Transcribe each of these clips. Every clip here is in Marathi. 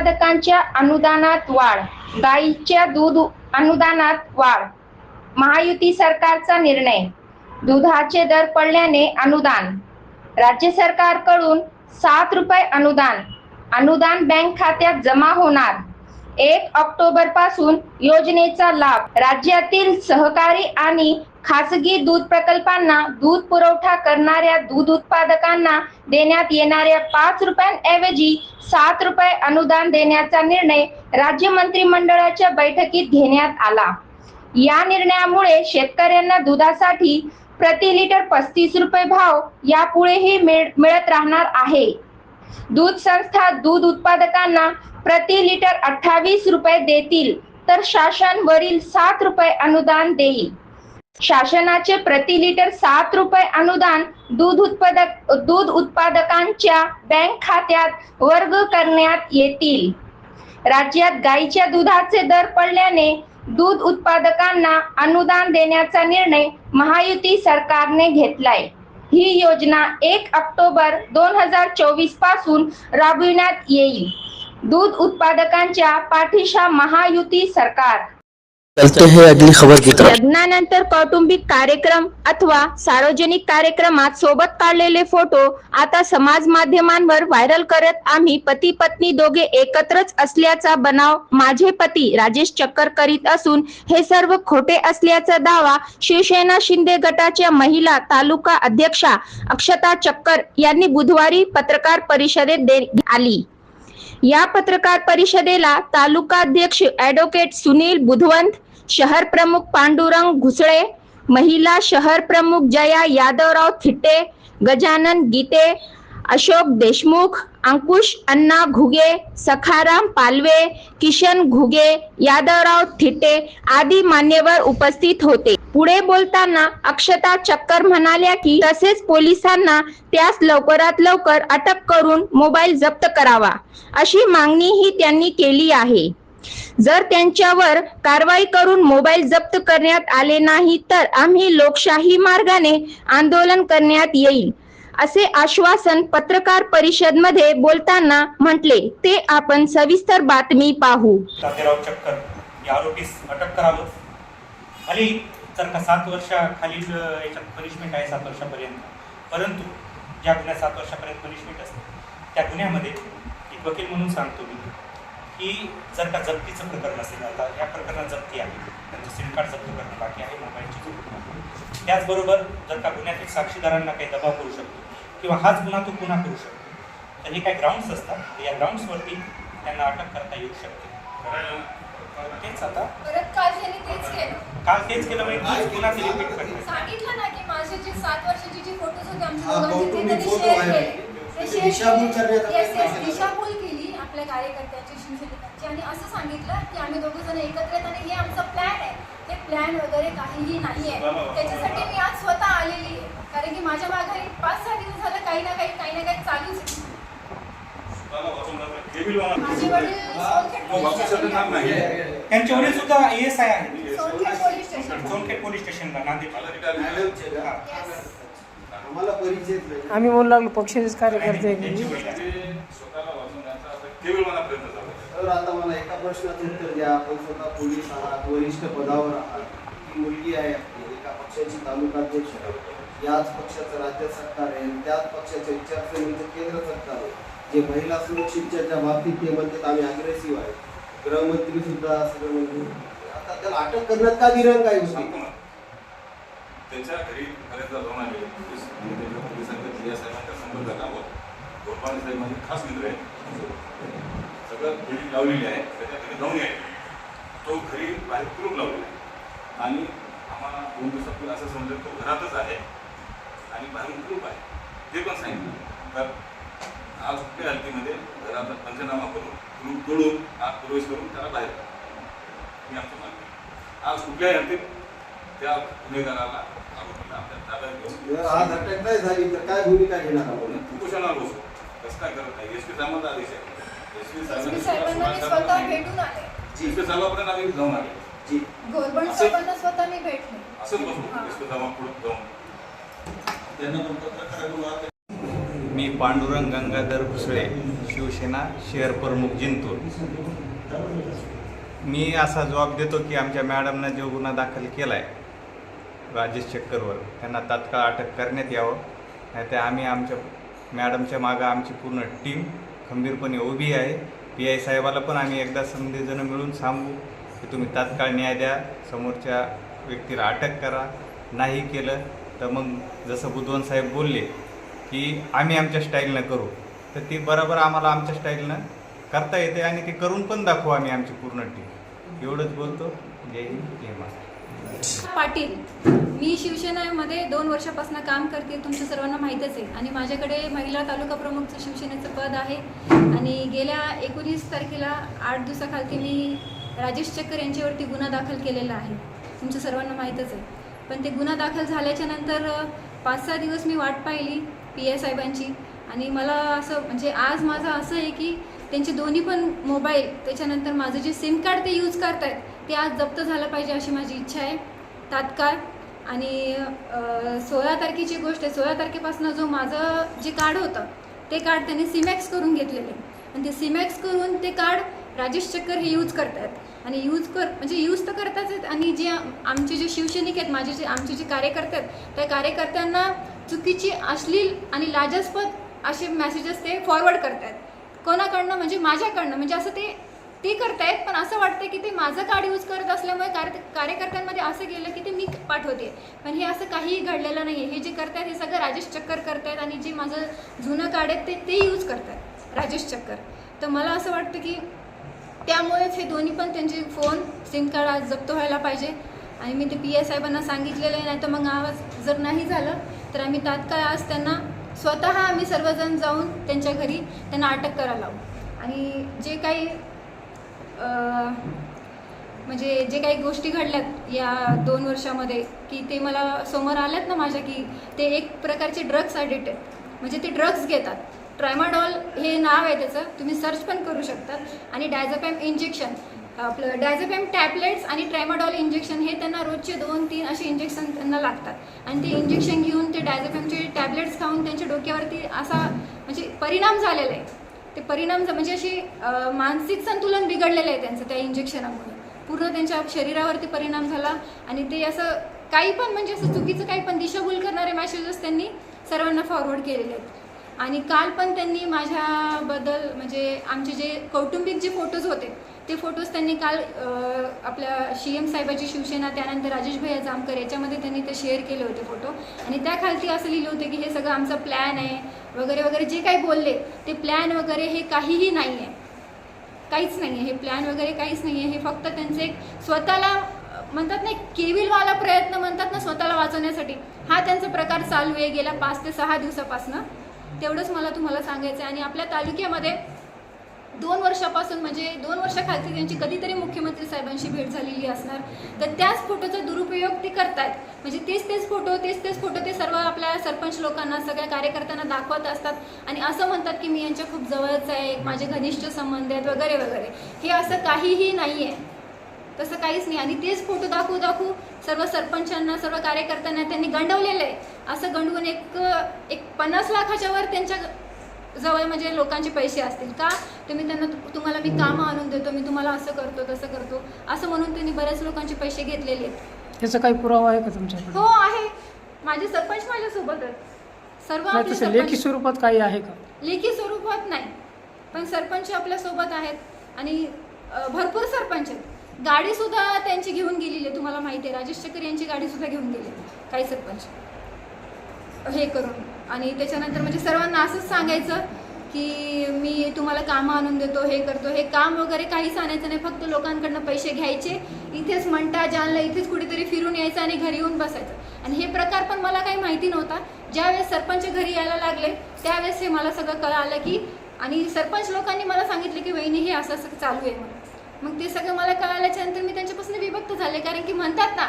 उत्पादकांच्या अनुदानात वाढ गाईच्या दूध अनुदानात वाढ. महायुती सरकारचा निर्णय दुधाचे दर पडल्याने अनुदान. राज्य सरकारकडून सात रुपये अनुदान अनुदान बँक खात्यात जमा होणार. एक ऑक्टोबरपासून योजनेचा लाभ. राज्यातील सहकारी आणि खासगी दूध प्रकल्पांना दूध पुरवठा करणाऱ्या दूध उत्पादकांना देण्यात येणाऱ्या पाच रुपयांऐवजी सात रुपये अनुदान देण्याचा निर्णय राज्य मंत्रिमंडळाच्या बैठकीत घेण्यात आला. या निर्णयामुळे शेतकऱ्यांना दुधासाठी प्रति लिटर पस्तीस रुपये भाव यापुढेही मिळ- मिळत राहणार आहे. दूध संस्था दूध उत्पादकांना प्रति लिटर अठ्ठावीस रुपये देतील तर शासन वरील सात रुपये अनुदान देईल. शासनाचे प्रति लिटर सात रुपये अनुदान दूध उत्पादक दूध उत्पादकांच्या बँक खात्यात वर्ग करण्यात येतील. राज्यात गाईच्या दुधाचे दर पडल्याने दूध उत्पादकांना अनुदान देण्याचा निर्णय महायुती सरकारने घेतलाय. ही योजना एक ऑक्टोबर दोन हजार चोवीसपासून राबविण्यात येईल. दूध उत्पादकांच्या पाठीशा महायुती सरकार. चलते हैं अगली खबर की तरफ. लग्नानंतर कौटुंबिक कार्यक्रम अथवा सार्वजनिक कार्यक्रमात सोबत काढलेले फोटो आता समाज माध्यमांवर व्हायरल करत आम्ही पती पत्नी दोघे एकत्रच असल्याचा बनाव माझे पती राजेश चक्कर करीत असून हे सर्व खोटे असल्याचा दावा शिवसेना शिंदे गटाच्या महिला तालुका अध्यक्षा अक्षता चक्कर यांनी बुधवारी पत्रकार परिषदेत आली. या पत्रकार परिषदेला तालुकाध्यक्ष ऍडव्होकेट सुनील बुधवंत शहर प्रमुख पांडुरंग घुसळे महिला शहर प्रमुख जया यादवराव थिट्टे गजानन गीते अशोक देशमुख अंकुश अण्णा घुगे सखाराम पालवे किशन घुगे यादवराव थिटे आदी मान्यवर उपस्थित होते. पुढे बोलताना अक्षता चक्कर म्हणाल्या की तसेच पोलिसांना त्यास लवकरात लवकर अटक करून मोबाईल जप्त करावा अशी मागणीही त्यांनी केली आहे. जर त्यांच्यावर कारवाई करून मोबाईल जप्त करण्यात आले नाही तर आम्ही लोकशाही मार्गाने आंदोलन करण्यात येईल. असे आश्वासन पत्रकार परिषदमध्ये बोलताना म्हटले ते आपण सविस्तर बातमी पाहू. चक्कर या आरोपीस अटक करावं? खाली जर का सात वर्षाखालील अ, याच्यात पनिशमेंट आहे सात वर्षापर्यंत परंतु ज्या गुन्ह्यात सात वर्षापर्यंत पनिशमेंट असते त्या गुन्ह्यामध्ये एक वकील म्हणून सांगतो मी की जर का जप्तीचं प्रकरण असेल आता या प्रकरणात जप्ती आहे त्यांचं सिम कार्ड जप्त करणं बाकी आहे मोबाईलची जप्त त्याचबरोबर जर का गुन्ह्यातील साक्षीदारांना काही दबाव करू शकतो किंवा हाच गुन्हा तो पुन्हा करू शकतो. तर हे काही ग्राउंड्स असतात. या ग्राउंड्सवरती त्यांना अटक करता येऊ शकते. तेच आता परत काल तेच केलं. काल तेच केलं म्हणजे तोच गुन्हा ते रिपीट करतात सांगितलं ना की माझे जे सात वर्षाचे जे फोटोज होते आमच्या हा, दोघांचे ते त्यांनी फोटो शेअर. केले. दिशाभूल केले. आपल्या कार्यकर्त्याची शिवसेनेची. आणि असं सांगितलं की आम्ही दोघं जण एकत्र आहेत आणि हे आमचं प्लॅन आहे. प्लॅन वगैरे काहीही नाही आहे त्याच्यासाठी मी आज स्वतः आलेली आहे. कारण की माझ्या माघारी पाच सहा दिवस झालं काही ना काही काही ना काही चालूच आहे. माझे वडील त्यांचे वडील सुद्धा एस आय आहेत. सोनखेड पोलीस स्टेशनला. नांदेड. आम्ही म्हणू लागलो पक्षाचेच कार्यकर्ते प्रश्नाचं उत्तर द्या आपण स्वतः पोलीस आहात वरिष्ठ पदावर आहात. ती मुलगी आहे आपली एका पक्षाची तालुका अध्यक्ष आहे. याच पक्षाचं राज्य सरकार आहे त्याच पक्षाच्या विचारसरणीचं केंद्र सरकार आहे जे महिला सुरक्षितच्या बाबतीत ते म्हणतात आम्ही अग्रेसिव्ह आहे. गृहमंत्री सुद्धा सगळं म्हणजे आता त्याला अटक करण्यात का विरंग आहे होती त्यांच्या घरी बरेचदा जाऊन आले. पोलिसांच्या साहेबांच्या संपर्कात आहोत. गोपाल साहेब खास मित्र आहेत. सगळं बिल्डिंग लावलेली आहे. त्याच्या घरी जाऊन यायचे तो घरी बाहेर कुलूप लावलेला आहे. आणि आम्हाला दोन दिवसापूर्वी असं समजलं तो घरातच आहे आणि बाहेरून कुलूप आहे. ते पण सांगितलं. तर आज कुठल्या हालतीमध्ये घरात पंचनामा करून कुलूप तोडून आत प्रवेश करून त्याला बाहेर. ही आमची मागणी. आज कुठल्याही हद्दीत त्या गुन्हेगाराला आरोपीला आपल्या ताब्यात घेऊन आज अटक नाही झाली तर काय भूमिका घेणार आपण? उपोषणाला बसू. कसं काय करत नाही? एस पी साहेबांचा आदेश आहे. एसपी साहेबांना मी स्वतः भेटून आले. एस पी साहेबापर्यंत आम्ही जाऊन आले. जी. घोरबंड असं- साहेबांना स्वतः मी भेटले. असंच बसू एस पी साहेबांपुढे जाऊन त्यांना पण पत्रकार मी पांडुरंग गंगाधर भुसळे शिवसेना शहर प्रमुख जिंतूर. मी असा जबाब देतो की आमच्या मॅडमनं जो गुन्हा दाखल केला आहे राजेश चक्करवर त्यांना तात्काळ अटक करण्यात यावं. नाही तर आम्ही आमच्या मॅडमच्या मागं आमची पूर्ण टीम खंबीरपणे उभी आहे. पी आय साहेबाला पण आम्ही एकदा संधीजणं मिळून सांगू की तुम्ही तात्काळ न्याय द्या. समोरच्या व्यक्तीला अटक करा. नाही केलं तर मग जसं बुधवन साहेब बोलले की आम्ही आमच्या स्टाईलनं करू. तर ती बरोबर आम्हाला आमच्या स्टाईलनं करता येते आणि ते करून पण दाखवू आम्ही आमची पूर्ण टीम एवढंच बोलतो. जय हिंद जय महाराष्ट्र. पाटील मी शिवसेनेमध्ये दोन वर्षापासून काम करते तुमच्या सर्वांना माहीतच आहे. आणि माझ्याकडे महिला तालुका प्रमुखचं शिवसेनेचं पद आहे. आणि गेल्या एकोणीस तारखेला आठ दिवसाखालती मी राजेश चक्कर यांच्यावरती गुन्हा दाखल केलेला आहे. तुमच्या सर्वांना माहीतच आहे. पण ते गुन्हा दाखल झाल्याच्यानंतर पाच सहा दिवस मी वाट पाहिली पी ए साहेबांची. आणि मला असं म्हणजे आज माझं असं आहे की त्यांचे दोन्ही पण मोबाईल त्याच्यानंतर माझं जे सिम कार्ड ते यूज करतायत ते आज जप्त झालं पाहिजे अशी माझी इच्छा आहे. तात्काळ. आणि सोळा तारखेची गोष्ट आहे. सोळा तारखेपासून जो माझं जे कार्ड होतं ते कार्ड त्यांनी सिमॅक्स करून घेतलेले आणि ते सिमॅक्स करून ते कार्ड राजेश चक्कर हे यूज करतात. आणि यूज कर म्हणजे यूज तर करताच आहेत. आणि जे आमचे जे शिवसैनिक आहेत माझे जे आमचे जे कार्यकर्ते आहेत त्या कार्यकर्त्यांना चुकीची अश्लील आणि लाजास्पद असे मेसेजेस ते फॉरवर्ड करतात कोणाकडनं? म्हणजे माझ्याकडनं. म्हणजे असं ते ते करतायत पण असं वाटतं की ते माझं कार्ड यूज करत असल्यामुळे कार्य कार्यकर्त्यांमध्ये असं गेलं की ते मी पाठवते. पण हे असं काहीही घडलेलं नाही आहे हे जे करतायत हे सगळं राजेश चक्कर करतायत आणि जे माझं जुनं कार्ड आहे ते ते यूज करतायत राजेश चक्कर. तर मला असं वाटतं की त्यामुळेच हे दोन्ही पण त्यांचे फोन सिम कार्ड आज जप्त व्हायला पाहिजे. आणि मी ते पी एस साहेबांना सांगितलेलं आहे नाही तर मग आवाज जर नाही झालं तर आम्ही तात्काळ आज त्यांना स्वतः आम्ही सर्वजण जाऊन त्यांच्या घरी त्यांना अटक करायला लावू. आणि जे काही म्हणजे जे काही गोष्टी घडल्यात या दोन वर्षामध्ये की ते मला समोर आल्यात ना माझ्या की ते एक प्रकारचे ड्रग्स ॲडिक्ट आहेत. म्हणजे ते ड्रग्स घेतात. ट्रायमाडॉल हे नाव आहे त्याचं. तुम्ही सर्च पण करू शकतात आणि डायझपॅम इंजेक्शन आपलं डायझपॅम टॅबलेट्स आणि ट्रायमाडॉल इंजेक्शन हे त्यांना रोजचे दोन तीन असे इंजेक्शन त्यांना लागतात. आणि ते इंजेक्शन घेऊन ते डायझपॅमचे टॅबलेट्स खाऊन त्यांच्या डोक्यावरती असा म्हणजे परिणाम झालेला आहे. ते परिणाम म्हणजे अशी मानसिक संतुलन बिघडलेलं आहे त्यांचं त्या इंजेक्शनामुळे पूर्ण त्यांच्या शरीरावरती परिणाम झाला आणि ते असं काही पण म्हणजे असं चुकीचं काही पण दिशाभूल करणारे मॅसेजेस त्यांनी सर्वांना फॉरवर्ड केलेले आहेत. आणि काल पण त्यांनी माझ्याबद्दल म्हणजे आमचे जे कौटुंबिक जे फोटोज होते ते फोटोज त्यांनी काल आपल्या सी एम साहेबाची शिवसेना त्यानंतर राजेश भैया जामकर याच्यामध्ये त्यांनी ते शेअर केले होते फोटो आणि त्या खालती असं लिहिलं होतं की हे सगळं आमचं प्लॅन आहे वगैरे वगैरे जे काही बोलले ते प्लॅन वगैरे हे काहीही नाही आहे काहीच नाही आहे हे प्लॅन वगैरे काहीच नाही आहे हे फक्त त्यांचे एक स्वतःला म्हणतात ना केविलवाला प्रयत्न म्हणतात ना स्वतःला वाचवण्यासाठी. हा त्यांचा प्रकार चालू आहे. गेल्या पाच ते सहा दिवसापासनं तेवढंच मला तुम्हाला सांगायचं आहे आणि आपल्या तालुक्यामध्ये दोन वर्षापासून म्हणजे दोन वर्षाखालती त्यांची कधीतरी मुख्यमंत्री साहेबांशी भेट झालेली असणार. तर त्याच फोटोचा दुरुपयोग ते करतात म्हणजे तेच तेच फोटो तेच तेच फोटो ते सर्व आपल्या सरपंच लोकांना सगळ्या कार्यकर्त्यांना दाखवत असतात. आणि असं म्हणतात की मी यांच्या खूप जवळच आहे माझे घनिष्ठ संबंध आहेत वगैरे वगैरे. हे असं काहीही नाही आहे तसं काहीच नाही. आणि तेच फोटो दाखवू दाखवू सर्व सरपंचांना सर्व कार्यकर्त्यांना त्यांनी गंडवलेलं आहे. असं गंडवून एक एक पन्नास लाखाच्या वर त्यांच्या जवळ म्हणजे लोकांचे पैसे असतील. का? तुम्ही त्यांना तुम्हाला मी कामं आणून देतो मी तुम्हाला असं करतो तसं करतो. असं म्हणून त्यांनी बऱ्याच लोकांचे पैसे घेतलेले आहेत. याचा काही पुरावा आहे का तुमच्याकडे? हो आहे. माझे सरपंच माझ्यासोबत आहेत. सर्व नाही आपले तसं लेखी सरपंच स्वरूपात काही आहे का? लेखी स्वरूपात नाही. पण सरपंच आपल्यासोबत आहेत. आणि अ, भरपूर सरपंच आहेत. गाडी सुद्धा त्यांची घेऊन गेलेली आहे तुम्हाला माहिती आहे. राजेश चक्कर यांची गाडी सुद्धा घेऊन गेली काही सरपंच. हे करून. आणि त्याच्यानंतर म्हणजे सर्वांना असंच सांगायचं की मी तुम्हाला कामं आणून देतो हे करतो. हे काम वगैरे काहीच आणायचं नाही फक्त लोकांकडनं पैसे घ्यायचे. इथेच म्हणता जालना इथेच कुठेतरी फिरून यायचं आणि घरी येऊन बसायचं. आणि हे प्रकार पण मला काही माहिती नव्हता. ज्यावेळेस सरपंच घरी यायला लागले त्यावेळेस हे मला सगळं कळालं की आणि सरपंच लोकांनी मला सांगितलं की वहिनी हे असं असं चालू आहे म्हणून. मग ते सगळं मला कळाल्याच्या नंतर मी त्यांच्यापासून विभक्त झाले कारण की म्हणतात ना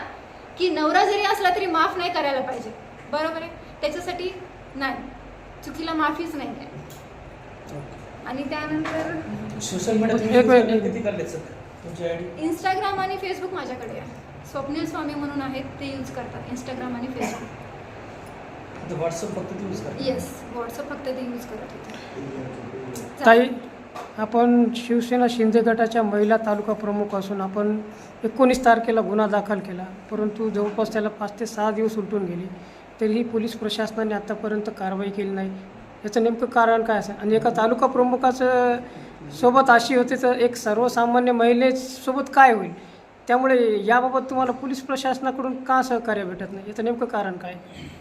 की नवरा जरी असला तरी माफ नाही करायला पाहिजे. बरोबर आहे? त्याच्यासाठी नाही. चुकीला माफीच नाही आहे. आणि त्यानंतर सोशल मीडिया इंस्टाग्राम आणि फेसबुक माझ्याकडे आहे. स्वप्नील स्वामी म्हणून आहेत ते यूज करतात. इंस्टाग्राम आणि फेसबुक फक्त व्हॉट्सअप फक्त ते यूज करा येस व्हॉट्सअप फक्त ते यूज करत होते ताई आपण शिवसेना शिंदे गटाच्या महिला तालुका प्रमुख असून आपण एकोणीस तारखेला गुन्हा दाखल केला परंतु जवळपास त्याला पाच ते सहा दिवस उलटून गेले. तरीही पोलीस प्रशासनाने आतापर्यंत कारवाई केली नाही. याचं नेमकं कारण काय असेल? आणि एका तालुका प्रमुखाचं सोबत अशी होते तर एक सर्वसामान्य महिलेसोबत काय होईल? त्यामुळे याबाबत तुम्हाला पोलीस प्रशासनाकडून का सहकार्य भेटत नाही? याचं नेमकं कारण काय?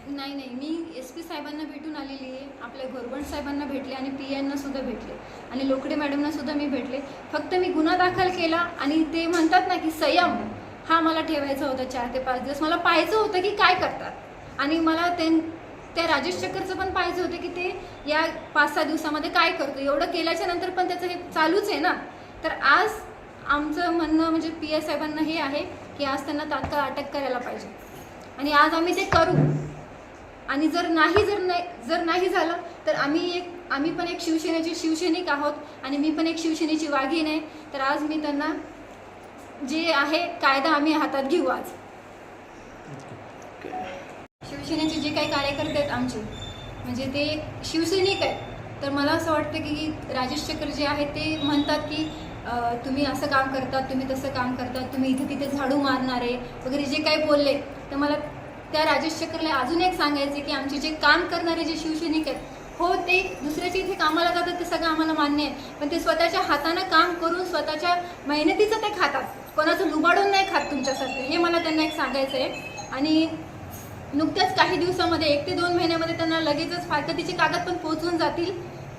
नाही नाही. मी एस पी साहेबांना भेटून आलेली आहे. आपल्या घोरबंड साहेबांना भेटले आणि पी यांना सुद्धा भेटले. आणि लोकडे मॅडमना सुद्धा मी भेटले. फक्त मी गुन्हा दाखल केला आणि ते म्हणतात ना की संयम हा मला ठेवायचा होता चार ते पाच दिवस. मला पाहायचं होतं की काय करतात. आणि मला ते त्या राजेश चक्करचं पण पाहिजे होतं की ते या पाच सहा दिवसामध्ये काय करतो एवढं केल्याच्यानंतर पण त्याचं हे चालूच आहे ना. तर आज आमचं म्हणणं म्हणजे पी एस साहेबांना हे आहे की आज त्यांना तात्काळ अटक करायला पाहिजे. आणि आज आम्ही ते करू. आणि जर नाही जर नाही जर नाही झालं तर आम्ही एक आम्ही पण एक शिवसेनेचे शिवसैनिक आहोत आणि मी पण एक शिवसेनेची वाघीण आहे. तर आज मी त्यांना जे आहे कायदा आम्ही हातात घेऊ आज. शिवसेनेचे जे काही कार्यकर्ते आहेत आमचे म्हणजे ते शिवसैनिक आहेत. तर मला असं वाटतं की राजेश चक्र जे आहे ते म्हणतात की तुम्ही असं काम करतात तुम्ही तसं काम करतात तुम्ही इथे तिथे झाडू मारणारे वगैरे जे काही बोलले तर मला त्या राजेश चक्रला अजून एक सांगायचे की आमचे जे काम करणारे जे शिवसैनिक आहेत हो ते दुसऱ्याचे इथे कामाला जातात ते सगळं आम्हाला मान्य आहे. पण ते स्वतःच्या हातानं काम करून स्वतःच्या मेहनतीचं ते खातात. कोणाचं लुबाडून नाही खात तुमच्यासारखं हे मला त्यांना एक सांगायचं आहे. आणि नुकत्याच काही दिवसामध्ये एक ते दोन महिन्यामध्ये त्यांना लगेचच फारकतीचे कागद पण पोहोचून जातील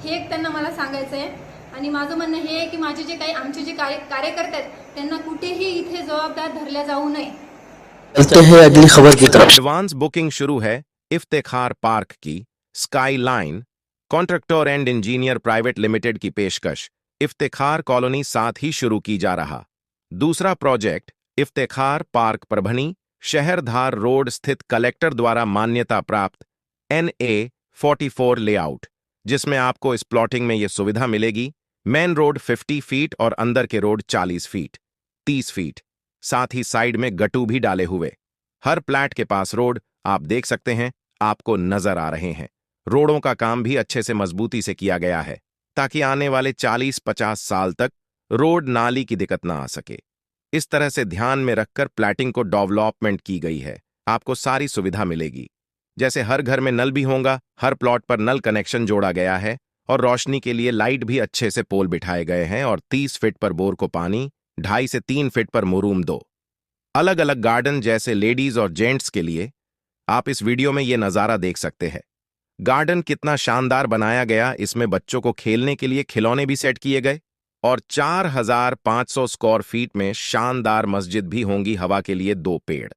हे एक त्यांना मला सांगायचं आहे. आणि माझं म्हणणं हे आहे की माझे जे काही आमचे जे कार्य कार्यकर्ते आहेत त्यांना कुठेही इथे जबाबदार धरल्या जाऊ नये. चलते हैं अगली खबर की तरफ़ एडवांस बुकिंग शुरू है इफ्तेखार पार्क की skyline contractor and engineer private limited की पेशकश इफ्तेखार कॉलोनी साथ ही शुरू की जा रहा। दूसरा प्रोजेक्ट इफ्तेखार पार्क परभनी शहरधार रोड स्थित कलेक्टर द्वारा मान्यता प्राप्त N A forty four layout जिसमें आपको इस प्लॉटिंग में ये सुविधा मिलेगी। मेन रोड 50 फीट और अंदर के रोड 40 फीट 30 फीट। साथ ही साइड में गटू भी डाले हुए। हर प्लैट के पास रोड, आप देख सकते हैं, आपको नज़र आ रहे हैं। रोडों का काम भी अच्छे से मजबूती से किया गया है, ताकि आने वाले 40-50 साल तक रोड नाली की दिक्कत ना आ सके। इस तरह से ध्यान में रखकर प्लैटिंग को डेवलपमेंट की गई है। आपको सारी सुविधा मिलेगी। जैसे हर घर में नल भी होगा, हर प्लॉट पर नल कनेक्शन जोड़ा गया है और रोशनी के लिए लाइट भी अच्छे से पोल बिठाए गए हैं और 30 फीट पर बोर को पानी ढाई से तीन फीट पर मुरूम दो। अलग अलग गार्डन जैसे लेडीज़ और जेंट्स के लिए आप इस वीडियो में ये नज़ारा देख सकते हैं। गार्डन कितना शानदार बनाया गया इसमें बच्चों को खेलने के लिए खिलौने भी सेट किए गए और 4,500 स्क्वायर फीट में शानदार मस्जिद भी होंगी हवा के लिए दो पेड़।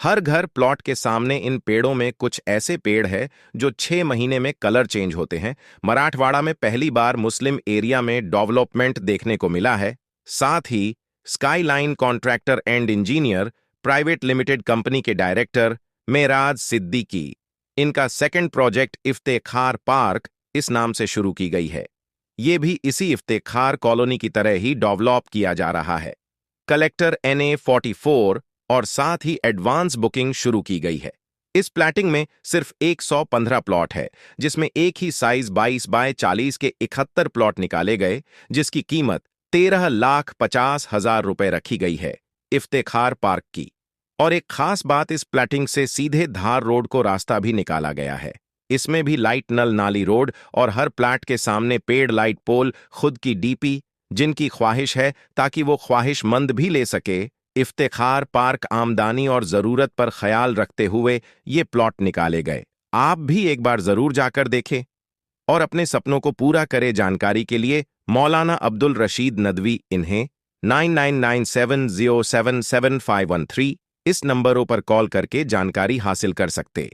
हर घर प्लॉट के सामने इन पेड़ों में कुछ ऐसे पेड़ है जो छह महीने में कलर चेंज होते हैं। मराठवाड़ा में पहली बार मुस्लिम एरिया में डेवलपमेंट देखने को मिला है। साथ ही skyline contractor and engineer private limited company K director Meraj Siddiqui. इनका सेकंड प्रोजेक्ट इफ्तेखार पार्क इस नाम से शुरू की गई है। ये भी इसी इफ्तेखार कॉलोनी की तरह ही डेवलप किया जा रहा है। Collector N A forty four और साथ ही एडवांस बुकिंग शुरू की गई है। इस प्लैटिंग में सिर्फ़ 115 प्लॉट है, जिसमें एक ही साइज़ 22 बाय 40 के इकहत्तर प्लॉट निकाले गए, जिसकी कीमत तेरह लाख पचास हज़ार रुपए रखी गई है, इफ्तेखार पार्क की। और एक खास बात इस प्लैटिंग से सीधे धार रोड को रास्ता भी निकाला गया है। इसमें भी लाइट नल नाली रोड और हर प्लाट के सामने पेड़ लाइट पोल खुद की डीपी, जिनकी ख्वाहिश है ताकि वो ख्वाहिशमंद भी ले सके इफ्तेखार, पार्क आमदानी और ज़रूरत पर ख्याल रखते हुए ये प्लॉट निकाले गए। आप भी एक बार ज़रूर जाकर देखें और अपने सपनों को पूरा करें जानकारी के लिए मौलाना अब्दुल रशीद नदवी इन्हें nine nine nine seven zero seven seven five one three इस नंबरों पर कॉल करके जानकारी हासिल कर सकते।